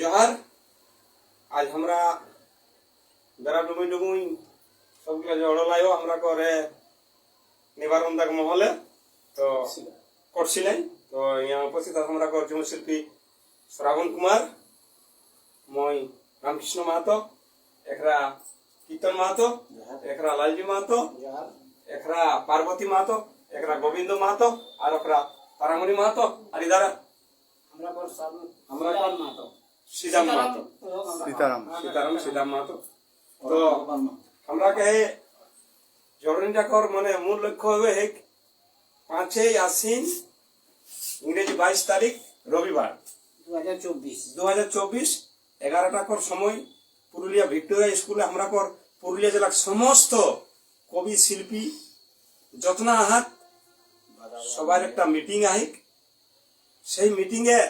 জহার আজ আমরা বেড়া ডুবুই ডুবুই সবগুলো জড়লাইও আমরা করে নিবারণ দাগ মহলে তো করছিলেন। তো यहाँ উপস্থিত আমরা কর যুব শিল্পী শ্রাবণ কুমার মই রামকৃষ্ণ মাহাতো একরা কীর্তন মাহাতো একরা লালজি মাহাতো একরা পার্বতী মাহাতো একরা গোবিন্দ মাহাতো আর একরা তারামণি মাহাতো আর ইদারা আমরা কর আমরা মাহাতো সীতারাম সীতারাম সীতারাম মাহাতো তো আমরা কে জরুরি ডাকর মানে মূল লক্ষ্য হবে হেক পাঁচই আশ্বিন ইংরেজি বাইশ তারিখ রবিবার। দু হাজার চব্বিশ। দু হাজার চব্বিশ এগারোটা কর সময় পুরুলিয়া ভিক্টোরিয়া স্কুলে আমরা কর পুরুলিয়া জেলার সমস্ত কবি শিল্পী যত্না আহাত সবার একটা মিটিং আহিক সেই মিটিং এ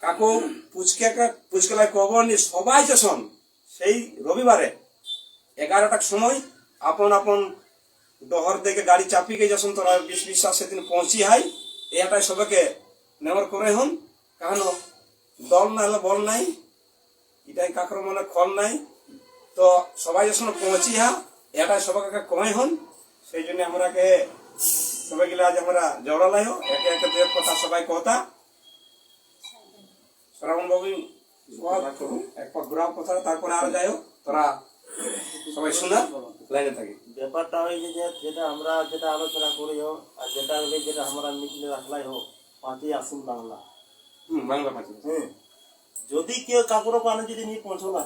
কাকু, পুচকে পুচকেলায় কবর নিয়ে সবাই যখন সেই রবিবারে এগারোটার সময় আপন আপন ডহর থেকে গাড়ি চাপিয়ে যখন তোরা, বিশ বিশ্বাস সেদিন পৌঁছি হাই। এটাই সবাইকে নেওয়ার করে হন। কারণ দল না হলে বল নাই, এটাই কাকর মনে খল নাই। তো সবাই যখন পৌঁছি হা। এটাই সবাইকে কমাই হন। সেই জন্য আমরাকে সবাই গেলে আজ আমরা জড়ালাই একে একে দুয়ের কথা সবাই কথা। শ্রাবণ বাবু এক পর ঘুরাও কথা তারপরে আর যাই হোক তোরা সবাই শোনা লাইনে থাকি। ব্যাপারটা হয়েছে যে যেটা আমরা যেটা আলোচনা করি হোক আর যেটা হলে যেটা আমরা মিটিংয়ে রাখলাই হোক পাঁচই আসুন বাংলা। হুম বাংলা পাঁচি হ্যাঁ যদি কেউ কাকুর পানে যদি নিয়ে পৌঁছো না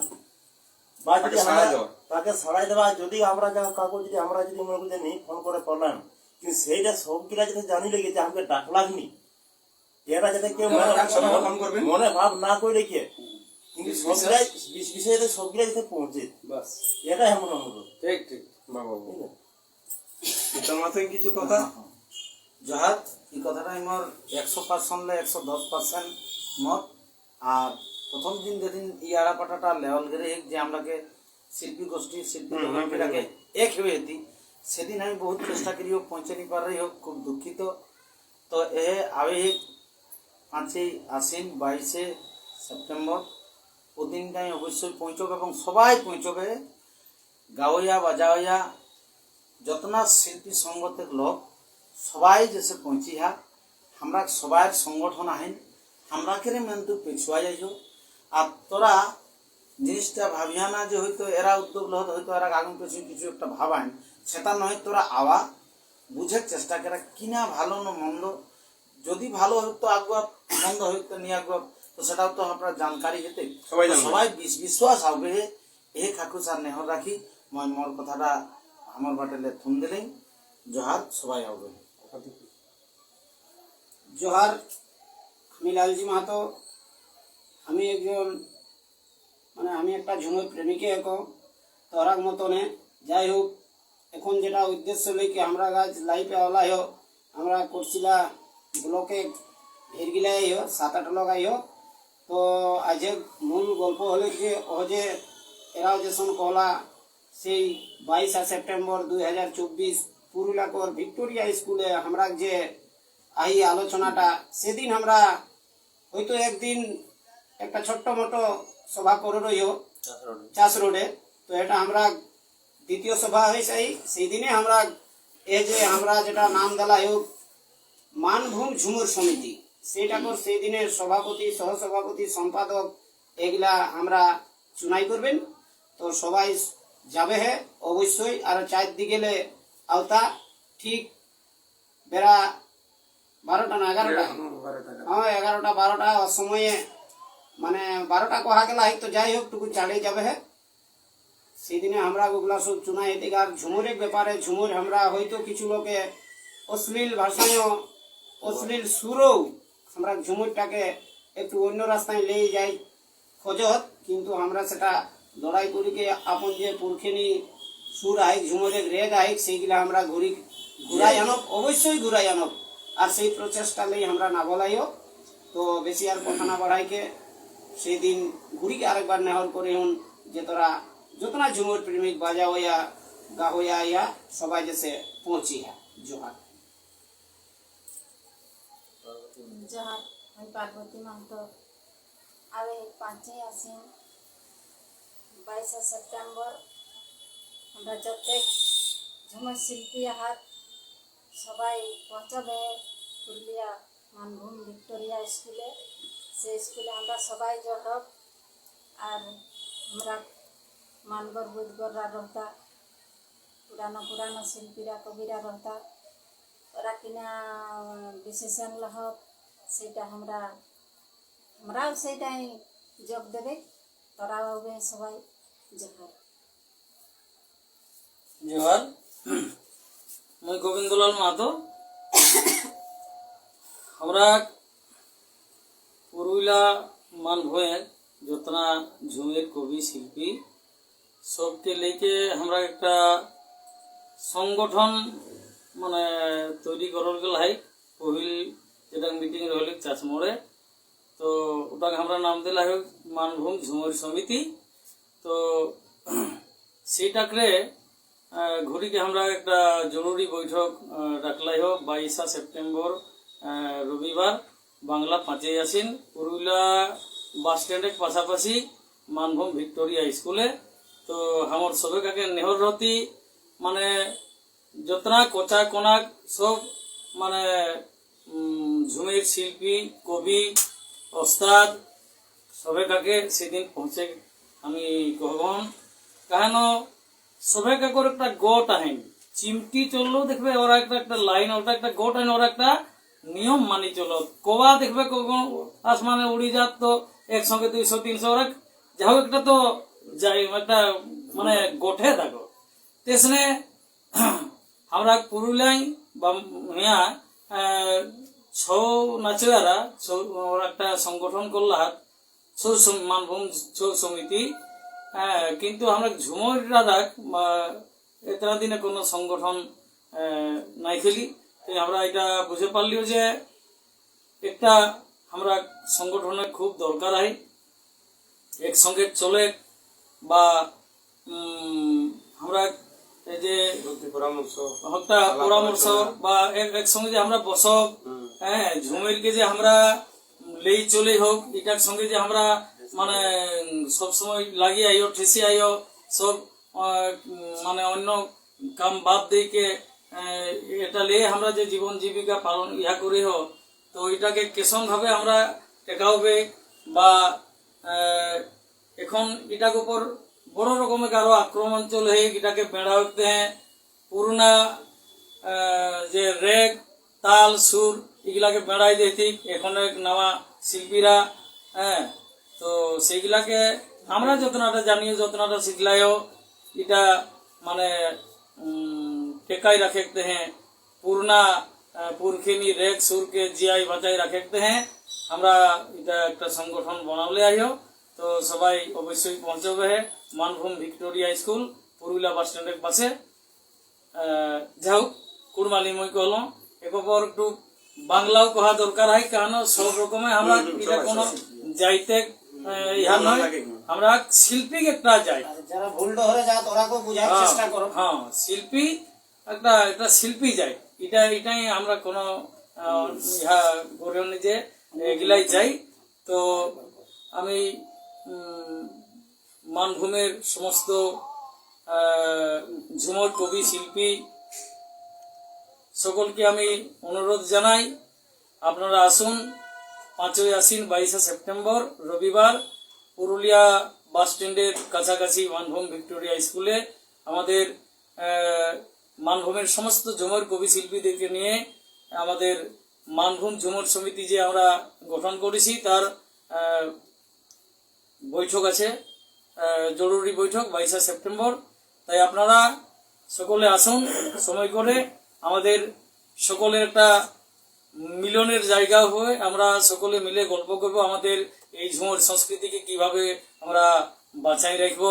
বা যদি তাকে সাড়াই দেওয়া। তাকে সারাই দেওয়া যদি আমরা যা কাকু যদি আমরা যদি মনে করি যে নেই ফোন করে করলাম কিন্তু সেইটা সবগুলা যাতে জানি লেগে যে আমাকে ডাকলাগনি? এরা যাতে কেউ মনে মনে ভাব না করে রেখে কিন্তু সবগুলাই বিষয়ে যাতে সবগুলাই যাতে পৌঁছে বাস। এটাই আমার অনুরোধ। ঠিক ঠিক। বাবা আছে মাথায় কিছু কথা? জহাত এই কথাটা আমার একশো পার্সেন্ট একশো দশ পার্সেন্ট মত। আর প্রথম দিন যেদিন এই আড়াপাটাটা লেভেল গেড়ে এক যে আমরাকে শিল্পী গোষ্ঠী শিল্পী কমিটিটাকে এক হয়ে যেতি সেদিন আমি বহুত চেষ্টা করি হোক পৌঁছে নি পারি হোক খুব দুঃখিত। তো এ আবে পাঁচই আশ্বিন বাইশে সেপ্টেম্বর। ওদিনটাই অবশ্যই পৌঁছবে এবং সবাই পৌঁছবে গাওয়া বাজাওয়া। যতনা শিল্পী সংগতের লোক, সবাই যেসে পৌঁছি হা আমরা সবাই সংগঠন আহেন, আমরা কেরে মেন্তু পেছুয়া যাইছ আর তোরা জিনিসটা ভাবিয়া না যে হয়তো এরা উদ্যোগ লহত হয়তো এরা আগুন পেছু কিছু একটা ভাবান সেটা নয় তোরা আওয়া, বুঝার চেষ্টা করা, কিনা ভালো না মন্দ যদি ভালো হইতো আগুয়া মন্দ হইতো নিয়ে আগুয়া তো সেটাও তো আপনার জানকারি যেতে সবাই সবাই বিশ- বিশ্বাস হবে এ কাকু স্যার নেহর রাখি। মই মোর কথাটা আমার বাটেলে থুম দিলেন জহার সবাই হবে। জোহার আমি লালজি মাহাতো আমি একজন মানে আমি একটা ঝুমুর প্রেমিকে এক তোরার মতনে। যাই হোক এখন যেটা উদ্দেশ্য লইকে আমরা গাছ লাইফে আলাই হোক আমরা করছিলা ব্লকে ভেরগিলাই হোক সাত আট লাগাই হোক তো আজ মূল গল্প হলে যে, ও যে এরাও যেসন কলা, সেই বাইশা সেপ্টেম্বর দুই হাজার চব্বিশ পুরুলিয়াকর ভিক্টোরিয়া স্কুলে আমরা যে এই আলোচনাটা, সেদিন আমরা হয়তো একদিন একটা ছোট্ট মোটো সভা করে রইও। চাষ রোডে। তো এটা আমরা দ্বিতীয় সভা হয়েছে সেই দিনে আমরা এ যে আমরা যেটা নাম দেলা হোক মানভূম ঝুমুর সমিতি। সেইটা কর সেই দিনের সভাপতি সহসভাপতি সম্পাদক এগুলা আমরা চুনাই করবেন। তো সবাই যাবে হে অবশ্যই। আর চারদিকে গেলে আওতা ঠিক বেড়া বারোটা না এগারোটা? হ্যাঁ এগারোটা। বারোটা সময়ে মানে বারোটা কহা গেলা হয়তো যাই হোক টুকু চালিয়ে যাবে হে। সেদিনে আমরা ওগুলা সব চুনাই। এদিকে আর ঝুমুরের ব্যাপারে ঝুমুর আমরা হয়তো কিছু লোকে অশ্লীল ভাষায় অশ্লীল সুরও আমরা ঝুমুরটাকে একটু অন্য রাস্তায় নিয়ে যাই খোঁজত, কিন্তু আমরা সেটা লড়াই করিকে আপন যে পুরখিনি সুর আইক, ঝুমুরের রেগ আইক, সেইগুলা আমরা ঘুরি, ঘুরাই আনব, অবশ্যই ঘুরাই আনব। আর সেই প্রচেষ্টা লই আমরা না বলাইও। তো বেশি আর কথা না বাড়াইকে সেই দিন ঘুরিকে আরেকবার নেহর করে হন যে তোরা যতনা ঝুমুর প্রেমিক বাজা হইয়া গা হইয়া ইয়া সবাই যেসে পৌঁছি হ্যাঁ জোহার। জহার আমি পার্বতী মাহাতো। আগে পাঁচই আসিন বাইশে সেপ্টেম্বর, আমরা প্রত্যেক ঝুমুর শিল্পী হাত সবাই পৌঁছাবে পুরুলিয়া মানভূম ভিক্টোরিয়া স্কুলে, সেই স্কুলে আমরা সবাই জড় হব আর আমরা মানগর বুধগররা রহতা, পুরানো পুরানো শিল্পীরা, কবিরা রহতা। ওরা কিনা বিশেষণ লহব সেটা আমরা আমরাও সেইটাই যোগ দেবে তোরাও হবে সবাই জোহার জোহার মই গোবিন্দলাল মাহাতো আমরা পুরুলিয়া মানভূমের যতনা ঝুমের কবি শিল্পী সবকে লেকে আমরা একটা সংগঠন মানে তৈরি করার গেল হাই পহিল যেটা মিটিং রহল চাষমোড়ে তো ওটাকে আমরা নাম দিলা হোক মানভূম ঝুমর সমিতি। তো সেইটাকে আহ, ঘড়িকে আমরা একটা জরুরি বৈঠক রাখলাই হোক বাইশা সেপ্টেম্বর রবিবার বাংলা পাঁচই আসিন পুরুলিয়া বাস স্ট্যান্ডের পাশাপাশি মানভূম ভিক্টোরিয়া স্কুলে। তো আমার সবে কাকে নেহর রতি মানে যতনা কচা কোনাক সব মানে ঝুমের শিল্পী, কবি, ওস্তাদ সবে কাকে সেদিন পৌঁছে আমি কহন কেন? সবে কাকর একটা গট আহেন। চিমটি চললেও দেখবে ওরা একটা একটা লাইন, ওটা একটা গট আইন ওরা একটা নিয়ম মানি চলো। কবা দেখবে কখন আসমানে উড়ি যাত তো একসঙ্গে দুইশো, তিনশো, ওরা যা হোক একটা তো যাই, একটা মানে গোঠে থাকো। তেসনে আমরা পুরুলিয়ায় বা ছৌ নাচুয়ারা ছৌ, ওরা একটা সংগঠন করলাহাত ছৌ সম- মানভূম ছৌ সমিতি। কিন্তু আমরা ঝুমর রাধাক বা এতটা দিনে কোনো সংগঠন নাই খেলি। তাই আমরা এটা বুঝে পারলিও যে একটা আমরা সংগঠনের খুব দরকার হয় একসঙ্গে চলে বা আমরা এই যে পরামর্শ একটা পরামর্শ বা এক- একসঙ্গে যে আমরা বসব হ্যাঁ ঝুমেরকে যে আমরা লেই চলে হোক এটার সঙ্গে যে আমরা মানে সব সময় লাগিয়ে আইও ঠেসে আইও সব মানে অন্য কাম বাদ দিকে এটা লিয়ে আমরা যে জীবন জীবিকা পালন ইহা করি হোক তো এটাকে কেসন ভাবে আমরা টেকাওবে বা এখন এটার উপর বড় রকমের আরও আক্রমণ চলে, এটাকে বেড়া উঠতে হ্যাঁ। পুরোনা যে রেগ তাল, সুর, এগুলাকে বেড়াই দিতি এখন নওয়া শিল্পীরা হ্যাঁ। তো সেইগুলাকে আমরা যতনাটা জানিও, যতনাটা শিখলাইও, এটা মানে টেকাই রাখতে হ্যাঁ। পুরনা পুরখিনী রেগ সুরকে জিয়াই বাঁচাই রাখতে হ্যাঁ। আমরা এটা একটা সংগঠন বানাবলে আইও। তো সবাই অবশ্যই পৌঁছবে Manbhum Victoria school Purulia bus স্ট্যান্ডের পাশে যাই হোক কুরমালি মই কলম একবার একটু বাংলাও কহা দরকার হয় কারণ সব রকমে আমরা এটা কোনো যাইতে ইহা নয় আমরা শিল্পী একটা যাই। যারা ভুল হয়ে বোঝার চেষ্টা করো। হ্যাঁ শিল্পী একটা একটা শিল্পী যাই। এটা এটাই আমরা কোনো ইহা গড়ে নিজে এগুলাই চাই তো আমি মানভূমের সমস্ত ঝুমর কবি, শিল্পী, সকলকে আমি অনুরোধ জানাই, আপনারা আসুন। পাঁচই আশ্বিন, বাইশে সেপ্টেম্বর, রবিবার, পুরুলিয়া বাস স্ট্যান্ডের কাছাকাছি মানভূম ভিক্টোরিয়া স্কুলে আমাদের মানভূমের সমস্ত ঝুমর কবি, শিল্পীদেরকে নিয়ে আমাদের মানভূম ঝুমর সমিতি যে আমরা গঠন করেছি, তার বৈঠক আছে জরুরি বৈঠক, বাইশে সেপ্টেম্বর। তাই আপনারা সকলে আসুন, সময় করে আমাদের সকলের একটা মিলনের জায়গা হয়ে আমরা সকলে মিলে গল্প করব আমাদের এই ঝুমর সংস্কৃতিকে কীভাবে আমরা বাঁচাই রাখব।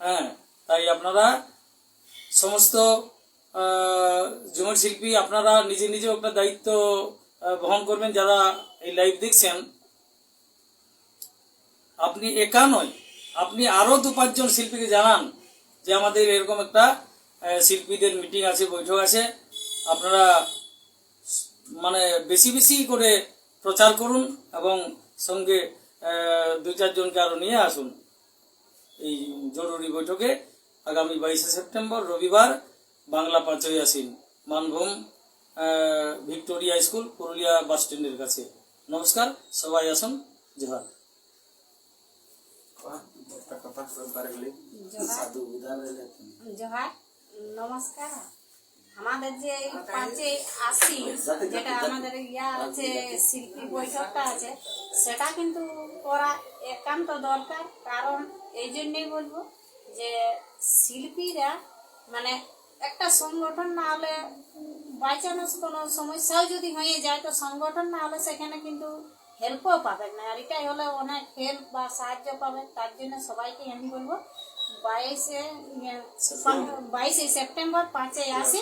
হ্যাঁ তাই আপনারা সমস্ত ঝুমর শিল্পী আপনারা নিজে নিজেও একটা দায়িত্ব বহন করবেন যারা এই লাইভ দেখছেন। আপনি একা নয় আপনি আরও দু পাঁচজন শিল্পীকে জানান যে আমাদের এরকম একটা শিল্পীদের মিটিং আছে, বৈঠক আছে। আপনারা মানে বেশি বেশি করে প্রচার করুন এবং সঙ্গে দুই চারজনকে আরও নিয়ে আসুন। এই জরুরি বৈঠকে আগামী বাইশে সেপ্টেম্বর, রবিবার, বাংলা পাঁচই আসিন Manbhum Victoria school, Purulia bus স্ট্যান্ডের কাছে। নমস্কার, সবাই আসুন জোহার জোহার, নমস্কার। আমাদের যে পাঁচে আশি, যেটা আমাদের ইয়া আছে, শিল্পী বৈঠকটা আছে, সেটা কিন্তু করা একান্ত দরকার। কারণ এই জন্যই বলব যে শিল্পীরা মানে একটা সংগঠন না হলে বাই চান্স কোনো সমস্যাও যদি হয়ে যায়, তো সংগঠন না হলে সেখানে কিন্তু হেল্পও পাবেন না। আর এটাই হলে অনেক হেল্প বা সাহায্য পাবেন তার জন্য সবাইকে আমি বলব বাইশে বাইশে সেপ্টেম্বর পাঁচই আসি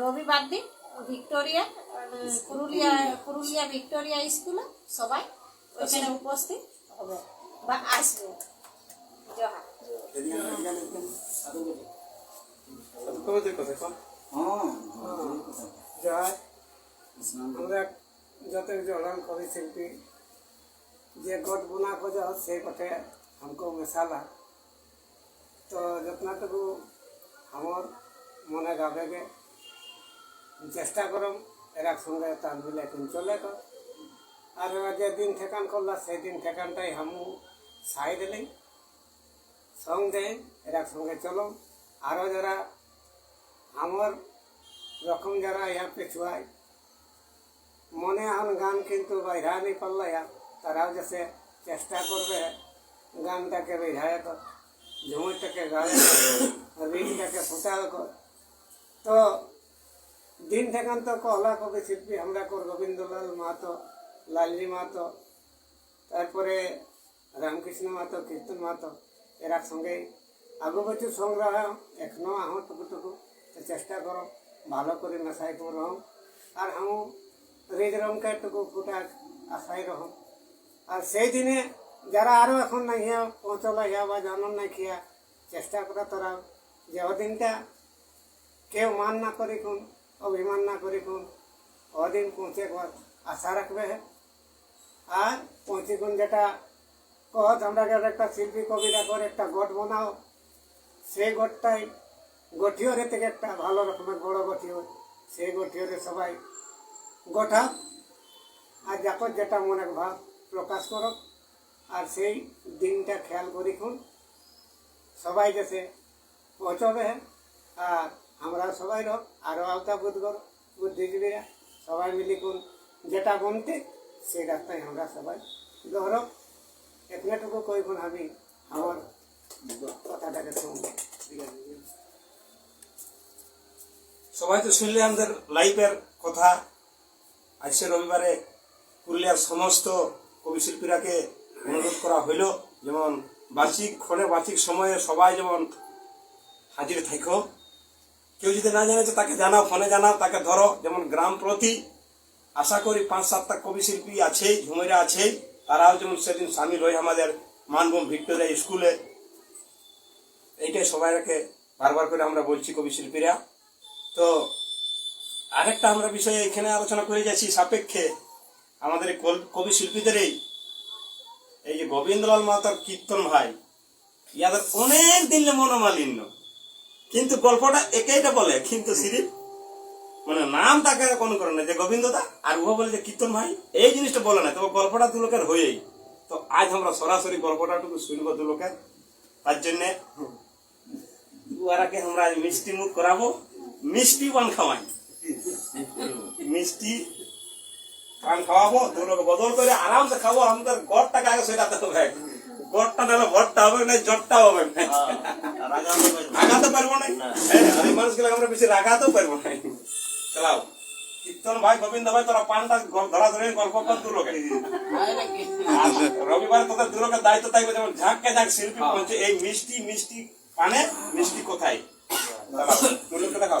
রবিবার দিন ভিক্টোরিয়া পুরুলিয়া পুরুলিয়া ভিক্টোরিয়া স্কুলে সবাই ওইখানে উপস্থিত হবে। বা আসবে। জোহার। জয় আমরা যত জড়ান কবি শিল্পী যে গোট बुना को जो से गोटे हमको मिसाला तो जितना तक हमर মনে গাবেগে চেষ্টা করম এরা সঙ্গে তাল মিলে এখন চলে তো আর এরা যে দিন ঠেকান করলা সেই দিন ঠেকানটাই হামু সাই দিলেই সঙ্গে এরা সঙ্গে চলো আরও যারা আমার রকম যারা ইয়া পেছুয়ায় এখন গান কিন্তু বাইরা নেই পারল ইয়া তারাও যাতে চেষ্টা করবে গানটাকে বেঝায় তো ঝুমুরটাকে গায়ে রিংটাকে ফুটাল কর। তো দিন থেকান তো কহলা কবি শিল্পী আমরা কর গোবিন্দলাল মাহাতো লালজি মাহাতো, তারপরে রামকৃষ্ণ মাহাতো, কীর্তন মাহাতো, এরা সঙ্গে আগু বছর সংগ্রহ এখনও আহ টুকু টুকু চেষ্টা করো, ভালো করে মেশাই করো। আর হামু রিজ রমকে টুকু ফুটা আশাই রহ আর সেই দিনে যারা আরও এখন নাই, হিয়া পৌঁছলা, হিয়া বা জানন নাই খিয়া চেষ্টা করা তোরা যে ওদিনটা কেউ মান না করি কোন, অভিমান না করি কোন ওদিন পৌঁছে কর আশা রাখবে আর পৌঁছে কোন যেটা কহত আমরা একটা শিল্পী কবিরা করে, একটা গট বানাও, সেই গটটাই গঠিওরে থেকে একটা ভালো রকমের বড় গঠিও সেই গঠিওরে সবাই গোঠা আর যাকো যেটা মনে ভাব প্রকাশ করো। আর সেই দিনটা খেয়াল করি খুন সবাই যাতে পৌঁছবে আর আমরা সবাই রহ আরও আওতা বোধ কর। বুদ্ধিজীবীরা সবাই মিলি কোন যেটা বনতে সেই রাস্তায় আমরা সবাই ধরো এখানেটুকু কই কোন আমি। আমার কথাটাকে শুনব। সবাই তো শুনলে আমাদের লাইফের কথা আজকে রবিবারে পুরুলিয়ার সমস্ত কবিশিল্পীরাকে অনুরোধ করা হইল, যেমন বার্ষিক, ক্ষণে বার্ষিক সময়ে সবাই যেমন হাজির থাকো। কেউ যদি না জানে, তো তাকে জানাও, ফোনে জানাও, তাকে ধরো। যেমন গ্রাম প্রতি আশা করি পাঁচ সাতটা কবি শিল্পী আছেই, ঝুমেরা আছেই। তারাও যেমন সেদিন সামিল হয় আমাদের মানভূম ভিক্টোরিয়া স্কুলে। এইটাই সবাইকে বারবার করে আমরা বলছি কবি শিল্পীরা তো আরেকটা আমরা বিষয়ে এখানে আলোচনা করে যাচ্ছি সাপেক্ষে আমাদের এই কবি শিল্পীদের এই যে গোবিন্দলাল মাতার কীর্তন ভাই ইয়াদের অনেক দিন মনোমালিন্য। কিন্তু গল্পটা একেইটা বলে কিন্তু সিরিপ মানে নাম তাকে কোনো করে না যে গোবিন্দদা আর ও বলে যে কীর্তন ভাই এই জিনিসটা বলে না তবে গল্পটা দু লোকের হয়েই। তো আজ আমরা সরাসরি গল্পটা টুকু শুনব দু লোকের তার জন্যে উহারাকে আমরা মিষ্টি মুখ করাবো মিষ্টি পান খাওয়াই। মিষ্টি পান খাওয়াবো দু লোক বদল করে আরামসে খাব আমাদের গড়টাকে আগে সেটাতে হবে গড়টা নাহলে ভরটা হবে না জটটা হবে না। রাগাতে পারব না। হ্যাঁ, আমি মানুষকে আমরা বেশি রাগাতেও পারব না। চালাও। কীর্তন ভাই গোবিন্দ ভাই তোরা পানটা ধরা ধরে গল্প কর দু লোকে রবিবার তোদের দু লোকের দায়িত্ব থাকবে যেমন ঝাঁককে ঝাঁক শিল্পী বলছে এই মিষ্টি মিষ্টি পানে মিষ্টি কোথায়? দেখাও।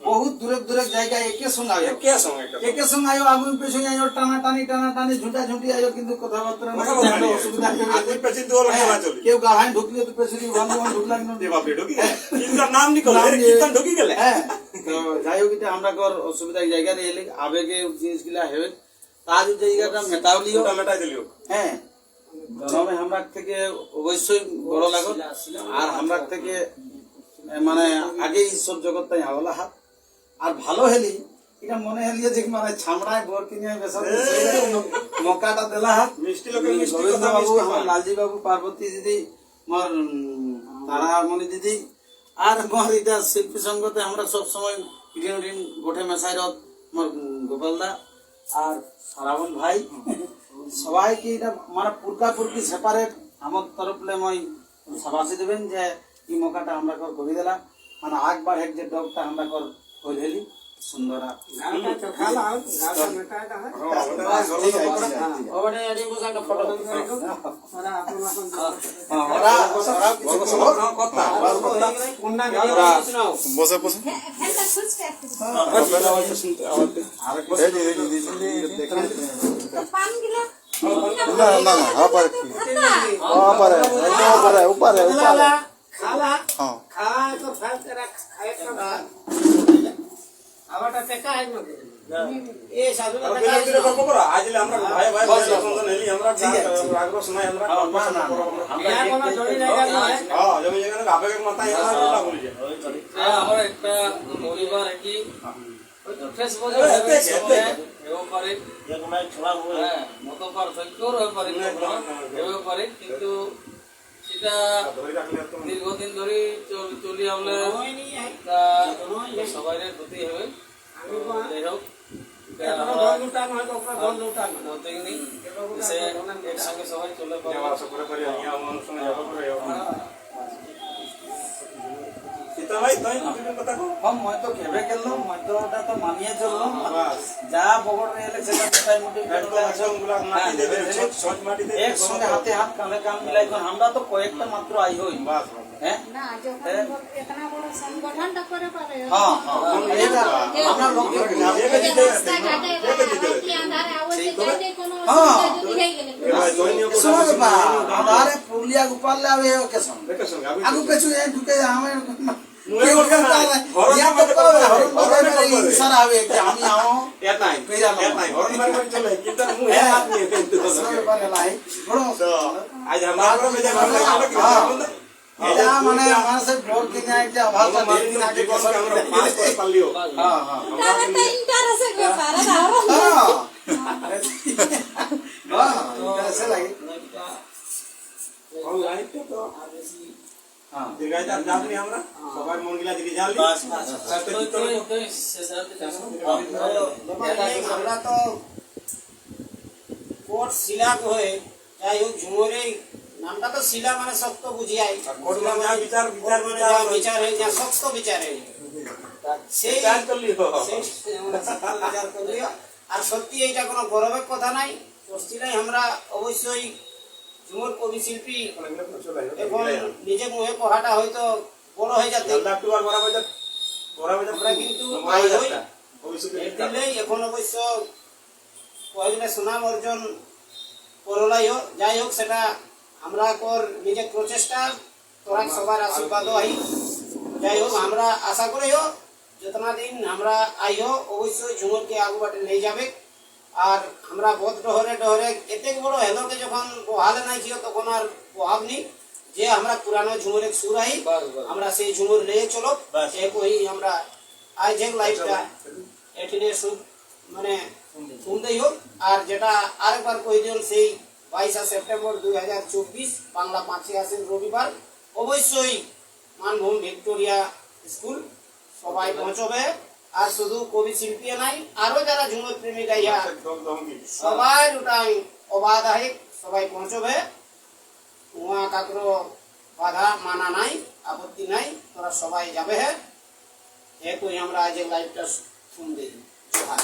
বহুত দূর দূরে জায়গায় একে সঙ্গে আয়ো। কে সঙ্গে একে সঙ্গে। আয়ো আগুন পেছনে আয়ো টানা টানি টানা টানি ঝুঁটা ঝুঁটি আয়ো কিন্তু কথাবার্তা বলা অসুবিধা। আগুন পেছন দিয়ে হ্যাঁ, চলা চলি। কেউ গাড়াই ঢুকলে তো পেছনে বন্ধু বান্ধব ঢুকলাম না। এ বাপরে ঢুকি গেলে। নাম নি করলে কীর্তন ঢুকি গেলে। হ্যাঁ। তো যাই হোক এটা আমরা কর অসুবিধা জায়গায় এলে আবেগে জিনিসগুলা হবে। তার জায়গাটা মেটাওলিও ওটা মেটাই দিলিও। হ্যাঁ। জনমে আমরা থেকে অবশ্যই বড় লাগত। আর আমরা থেকে মানে আগে ঈশ্বর জগৎটাই হাওলা হাত। আর ভালো হেলি। এটা মনে হেলিয়ে যে মানে ছামড়ায় বর কিনে বেসা মকাটা দেলা হাত। মিষ্টি লোকের মিষ্টি কথা বাবু আমার। লালজি বাবু পার্বতী দিদি মোর তারামণি দিদি আর মোর এটা শিল্পী সঙ্গতে আমরা সব সময় ঋণ ঋণ গোঠে মেশাইরত মোর উম, গোপালদা আর সারাবন ভাই। সবাইকে এটা মানে পুরকা পুরকি সেপারেট আমার তরফলে মই সাবাসি দেবেন যে এই মৌকাটা আমরা কর করে দিলাম মানে আগবার এক যে ডগটা আমরা কর করে দিলি সুন্দর আর- হ্যাঁ, ওটা ঠিক আছে, গরম ঠিক আছে। ওখানে এটি বসে একটা আমরা আমরা আমরা হ্যাঁ। আমরা আমরা। হ্যাঁ হ্যাঁ, আমার একটা পরিবার হয়তো বোঝা পারে হ্যাঁ মত পার্থক্যর হয়ে পারে। হেও পারে কিন্তু সেটা ধরে রাখলে দীর্ঘদিন ধরে চল- চলি আমলে সবাই ক্ষতি হবে। যাই হোক একসঙ্গে সবাই চলে যা বগর একসঙ্গে হাতে হাত কান মিলাই আমরা তো কয়েকটা মাত্র আই হই। বাস। হ্যাঁ? হ্যাঁ? হ্যাঁ হ্যাঁ। হয়ে পুরুলিয়া গোপালে আমি আগু পেছু ঢুকে আমি মুয়ে বলবে না, হরণ মারতে তো পারবে, হরণ হরণ মারতে মারতে পারবে। ইশারা হবে যে আমি আও এত নাই পেয়া এত নাই হরণ মারি মারি চলে কিন্তু মু হে হাত নিয়ে কিন্তু তো সঙ্গে পারে লাই বড় তো আজ আমরা আমরা আমরা এটা মানে মানুষের ডর কিনে একটা ভাষা দিন দিন আগে কথা আমরা পাস করে পারলিও হ্যাঁ হ্যাঁ। তার একটা ইন্টারেস্টের ব্যাপার আর আরও হ্যাঁ। ইন্টারেস্ট লাগে অনলাইন তো হ্যাঁ। দিগাই যা জানি আমরা সবাই মন গিলা দিকে জানলি বাস বাস তো- তো- তো শেষ আমরা তো কোট শিলাক হয়ে যাই হোক ঝুমরে নামটা তো শিলা মানে শক্ত বুঝিয়াই। বিচার বিচার যা বিচার হয়ে যা শক্ত বিচার হয়ে সেই বিচার করলিও। আর সত্যি এইটা কোনো গৌরবের কথা নাই। পশ্চিমাই আমরা অবশ্যই ঝুমুর কবি শিল্পী এখন নিজে মুখে পড়াটা হয়তো বড় হয়ে যাতে আমরা কিন্তু এখন অবশ্য কয়েকটা সুনাম অর্জন করলাই হোক যাই হোক সেটা আমরা কর নিজের প্রচেষ্টা তোরা সবার আশীর্বাদ আই যাই হোক আমরা আশা করি হোক যতনা দিন আমরা আই হোক অবশ্যই ঝুমুরকে আগু বাটে নিয়ে যাবে। আর আমরা বোধ ডহরে ডহরে এতে বড় হেলোকে যখন বহালে নাই ছিল তখন আর বহাব নি যে আমরা পুরানো ঝুমুরের সুর আই আমরা সেই ঝুমুর নিয়ে চলো। সে কই আমরা আই যে লাইফটা এটিনে সুদ মানে শুনতেই হোক। আর যেটা আরেকবার কই দিন সেই বাইশে সেপ্টেম্বর দুই হাজার চব্বিশ, বাংলা পাঁচই আসেন রবিবার। অবশ্যই মানভূম ভিক্টোরিয়া স্কুল, সবাই পৌঁছবে। আর শুধু কবি শিল্পী নাই আরও যারা ঝুমুর প্রেমিকা ইয়া দম দম সবাই ওটাই অবাধ আহে সবাই পৌঁছবে। উহা কাকরো বাধা মানা নাই, আপত্তি নাই, তোরা সবাই যাবে। হ্যাঁ এ কই আমরা আজ লাইভটা শুনতে জোহার